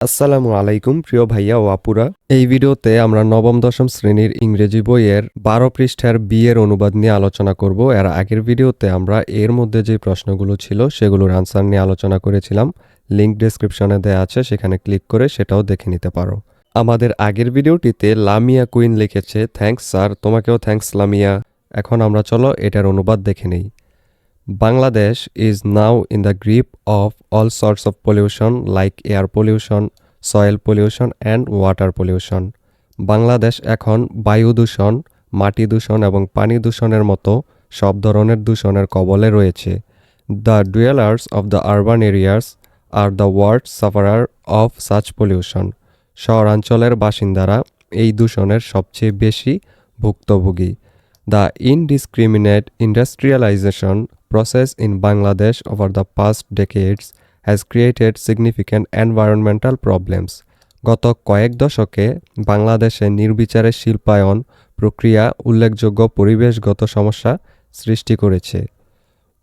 আসসালামু আলাইকুম, প্রিয় ভাইয়া ও আপুরা। এই ভিডিওতে আমরা নবম, দশম শ্রেণির ইংরেজি বইয়ের বারো পৃষ্ঠার বিয়ের অনুবাদ নিয়ে আলোচনা করব। এর আগের ভিডিওতে আমরা এর মধ্যে যে প্রশ্নগুলো ছিল, সেগুলোর আনসার নিয়ে আলোচনা করেছিলাম। লিঙ্ক ডেসক্রিপশনে দেওয়া আছে, সেখানে ক্লিক করে সেটাও দেখে নিতে পারো। আমাদের আগের ভিডিওটিতে লামিয়া কুইন লিখেছে থ্যাংকস স্যার তোমাকেও থ্যাঙ্কস লামিয়া। এখন আমরা চলো এটার অনুবাদ দেখে নেই। Bangladesh is now in the grip of all sorts of pollution like air pollution, soil pollution and water pollution. Bangladesh এখন বায়ু দূষণ মাটি দূষণ এবং পানি দূষণের মতো সব ধরনের দূষণের কবলে রয়েছে the dwellers of the urban areas R the worst sufferer of such pollution শহরাঞ্চলের বাসিন্দারা এই দূষণের সবচেয়ে বেশি ভুক্তভোগী The indiscriminate industrialization process in Bangladesh over the past decades has created significant environmental problems. গত কয়েক দশকে বাংলাদেশে নির্বিচারে শিল্পায়ন প্রক্রিয়া উল্লেখযোগ্য পরিবেশগত সমস্যা সৃষ্টি করেছে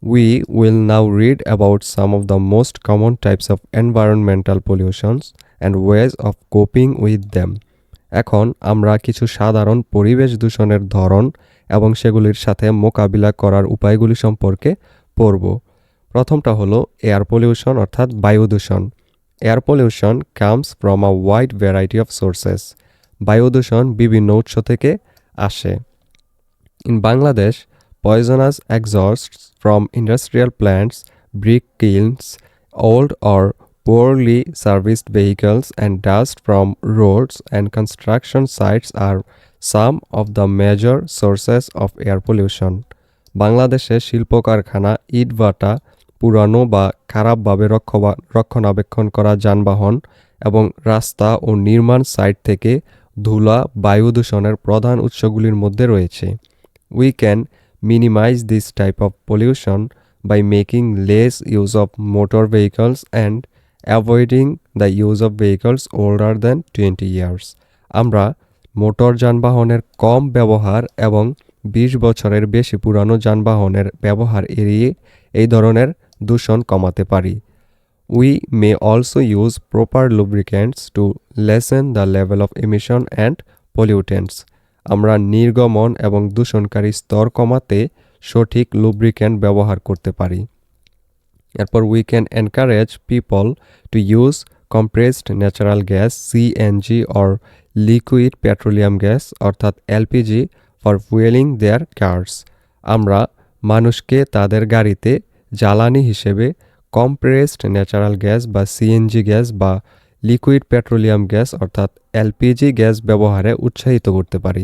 We will now read about some of the most common types of environmental pollutions and ways of coping with them. এখন আমরা কিছু সাধারণ পরিবেশ দূষণের ধরন এবং সেগুলির সাথে মোকাবিলা করার উপায়গুলি সম্পর্কে পড়ব। প্রথমটা হলো এয়ার পলিউশন অর্থাৎ বায়ু দূষণ। Air pollution comes from a wide variety of sources বায়ু দূষণ বিভিন্ন উৎস থেকে আসে। In Bangladesh poisonous exhausts from industrial plants, brick kilns, old or poorly serviced vehicles, and dust from roads and construction sites are some of the major sources of air pollution বাংলাদেশে শিল্প কারখানা ইটভাটা পুরানো বা খারাপভাবে রক্ষণাবেক্ষণ করা যানবাহন এবং রাস্তা ও নির্মাণ সাইট থেকে ধুলা, বায়ু দূষণের প্রধান উৎসগুলির মধ্যে রয়েছে। We can minimize this type of pollution by making less use of motor vehicles and avoiding the use of vehicles older than twenty years আমরা মোটর যানবাহনের কম ব্যবহার এবং 20 বছরের বেশি পুরানো যানবাহনের ব্যবহার এড়িয়ে এই ধরনের দূষণ কমাতে পারি we may also use proper lubricants to lessen the level of emission and pollutants. আমরা নির্গমন এবং দূষণকারী স্তর কমাতে সঠিক লুব্রিক্যান্ট ব্যবহার করতে পারি এরপর we can encourage people to use compressed natural gas CNG or liquid petroleum gas অর্থাৎ LPG for fueling their cars আমরা মানুষকে তাদের গাড়িতে জ্বালানি হিসেবে কম্প্রেসড ন্যাচারাল গ্যাস বা সিএনজি গ্যাস বা লিকুইড পেট্রোলিয়াম গ্যাস অর্থাৎ এলপিজি গ্যাস ব্যবহারে উৎসাহিত করতে পারি।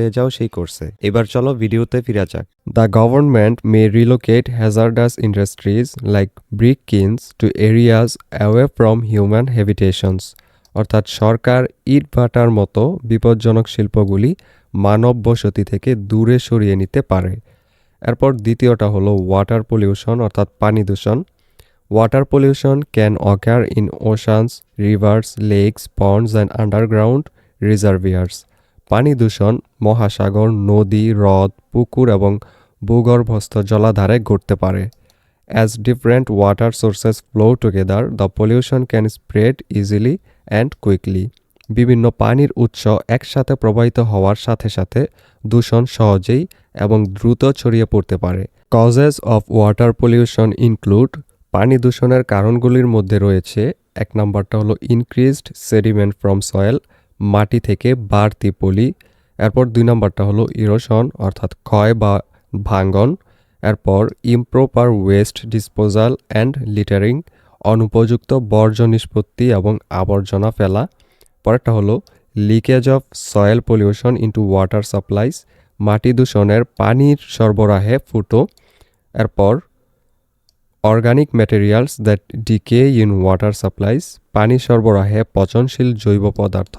যাও সেই কোর্সে এবার চলো ভিডিওতে ফিরা যাক। The government may relocate hazardous industries like brick kilns to areas away from human habitations অর্থাৎ সরকার ইট ভাটার মতো বিপজ্জনক শিল্পগুলি মানব বসতি থেকে দূরে সরিয়ে নিতে পারে। এরপর দ্বিতীয়টা হলো ওয়াটার পলিউশন অর্থাৎ পানি দূষণ। Water pollution can occur in oceans rivers lakes ponds and underground reservoirs পানি দূষণ, মহাসাগর, নদী, হ্রদ, পুকুর এবং ভূগর্ভস্থ জলাধারে ঘটতে পারে। As different water sources flow together the pollution can spread easily and quickly বিভিন্ন পানির উৎস একসাথে প্রবাহিত হওয়ার সাথে সাথে দূষণ সহজেই এবং দ্রুত ছড়িয়ে পড়তে পারে। Causes of water pollution include পানি দূষণের কারণগুলির মধ্যে রয়েছে, এক নম্বরটা হলো ইনক্রিজড সেডিমেন্ট ফ্রম সয়েল মাটি থেকে বাড়তি পলি, এরপর দুই নম্বরটা হলো ইরোশন অর্থাৎ ক্ষয় বা ভাঙ্গন, এরপর improper waste disposal and littering অনুপযুক্ত বর্জ্য নিষ্পত্তি এবং আবর্জনা ফেলা। পরেরটা হলো leakage of soil pollution into water supplies মাটি দূষণের পানির সরবরাহে ফুটো। এরপর organic materials that decay in water supplies, পানি সরবরাহে পচনশীল জৈব পদার্থ।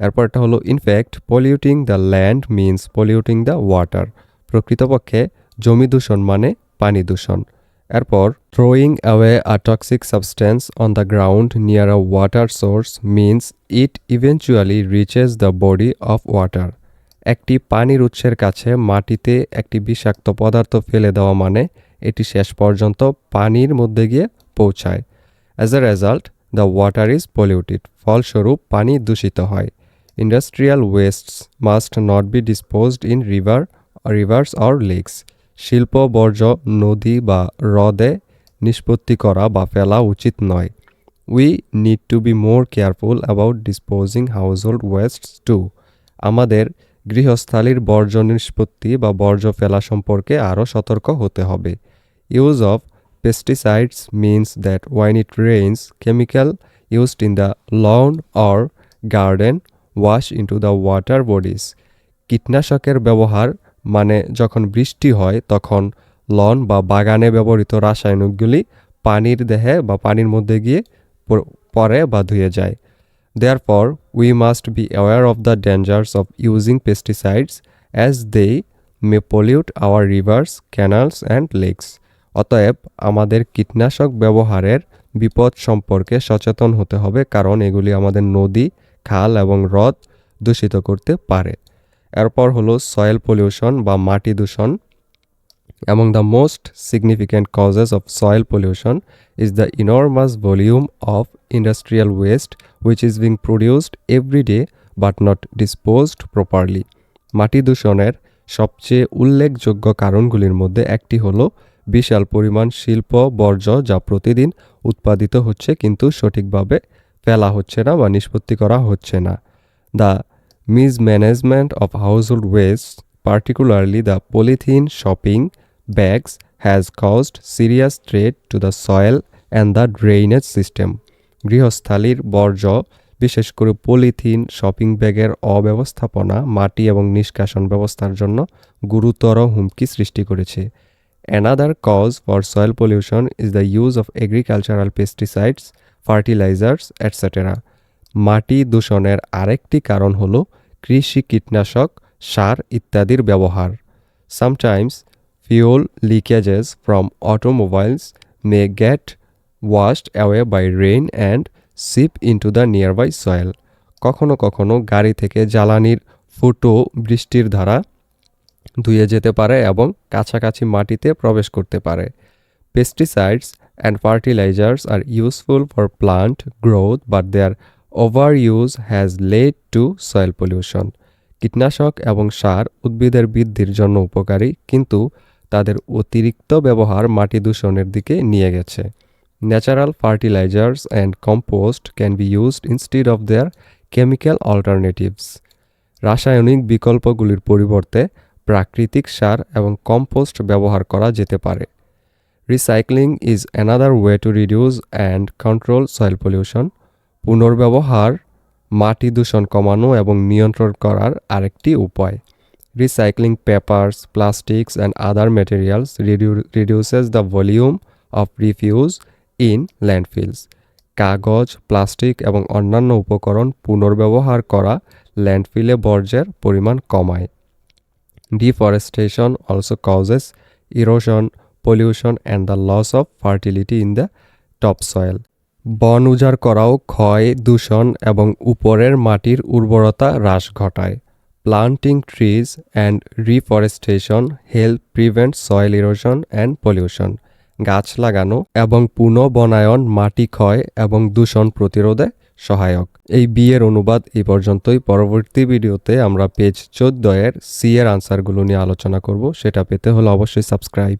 এরপরটা হলো in fact polluting the land means polluting the water প্রকৃতপক্ষে জমি দূষণ মানে পানি দূষণ। এরপর throwing away a toxic substance on the ground near a water source means it eventually reaches the body of water একটি পানির উৎসের কাছে মাটিতে একটি বিষাক্ত পদার্থ ফেলে দেওয়া মানে এটি শেষ পর্যন্ত পানির মধ্যে গিয়ে পৌঁছায়। As a result the water is polluted ফলস্বরূপ পানি দূষিত হয়। Industrial wastes must not be disposed in river rivers or lakes শিল্প বর্জ্য নদী বা হ্রদে নিষ্পত্তি করা বা ফেলা উচিত নয়। We need to be more careful about disposing household wastes to আমাদের গৃহস্থালির বর্জ্য নিষ্পত্তি বা বর্জ্য ফেলা সম্পর্কে আরও সতর্ক হতে হবে। Use of pesticides means that when it rains chemical used in the lawn or garden wash into the water bodies কীটনাশকের ব্যবহার মানে যখন বৃষ্টি হয়, তখন লন বা বাগানে ব্যবহৃত রাসায়নিকগুলি পানির দেহে বা পানির মধ্যে গিয়ে পরে বা ধুয়ে যায়। দেয়ার পর we must be aware of the dangers of using pesticides as they may pollute our rivers canals and lakes অতএব, আমাদের কীটনাশক ব্যবহারের বিপদ সম্পর্কে সচেতন হতে হবে, কারণ এগুলি আমাদের নদী খাল এবং হ্রদ দূষিত করতে পারে। এরপর হলো সয়েল পলিউশন বা মাটি দূষণ among the most significant causes of soil pollution is the enormous volume of industrial waste which is being produced every day but not disposed properly মাটি দূষণের সবচেয়ে উল্লেখযোগ্য কারণগুলির মধ্যে একটি হল বিশাল পরিমাণ শিল্প বর্জ্য যা প্রতিদিন উৎপাদিত হচ্ছে কিন্তু সঠিকভাবে ফেলা হচ্ছে না বা নিষ্পত্তি করা হচ্ছে না the mismanagement of household waste particularly the polythene shopping bags, has caused serious threat to the soil and the drainage system. গৃহস্থালির বর্জ্য বিশেষ করে পলিথিন শপিং ব্যাগের অব্যবস্থাপনা মাটি এবং নিষ্কাশন ব্যবস্থার জন্য গুরুতর হুমকি সৃষ্টি করেছে another cause for soil pollution is the use of agricultural pesticides fertilizers etcetera মাটি দূষণের আরেকটি কারণ হল কৃষি কীটনাশক, সার ইত্যাদির ব্যবহার। Sometimes fuel leakages from automobiles may get washed away by rain and seep into the nearby soil কখনো কখনো গাড়ি থেকে জ্বালানির ফুটো বৃষ্টির ধারা ধুয়ে যেতে পারে এবং কাছাকাছি মাটিতে প্রবেশ করতে পারে। Pesticides fertilizers are useful for plant growth but their over use has led to soil pollution কীটনাশক এবং সার উদ্ভিদের বৃদ্ধির জন্য উপকারী, কিন্তু তাদের অতিরিক্ত ব্যবহার মাটি দূষণের দিকে নিয়ে গেছে। Natural fertilizers and compost can be used instead of their chemical alternatives. রাসায়নিক বিকল্পগুলির পরিবর্তে প্রাকৃতিক সার এবং কম্পোস্ট ব্যবহার করা যেতে পারে। Recycling is another way to reduce and control soil pollution পুনর্ব্যবহার মাটি দূষণ কমানো এবং নিয়ন্ত্রণ করার আরেকটি উপায়। Recycling papers, plastics, and other redu- reduces the volume of refuse in landfills. কাগজ প্লাস্টিক এবং অন্যান্য উপকরণ পুনর্ব্যবহার করা ল্যান্ডফিলে বর্জ্যের পরিমাণ কমায়। Deforestation also causes erosion pollution and the loss of fertility in the top soil বন উজাড় করাও ক্ষয়, দূষণ এবং উপরের মাটির উর্বরতা হ্রাস ঘটায়। Planting trees and reforestation help prevent soil erosion and pollution গাছ লাগানো এবং পুনঃবনায়ন মাটি ক্ষয় এবং দূষণ প্রতিরোধে সহায়ক। এই বিয়ের অনুবাদ এই পর্যন্তই। পরবর্তী ভিডিওতে আমরা পেজ চোদ্দ এর সি এর আনসারগুলো নিয়ে আলোচনা করব। সেটা পেতে হলে অবশ্যই সাবস্ক্রাইব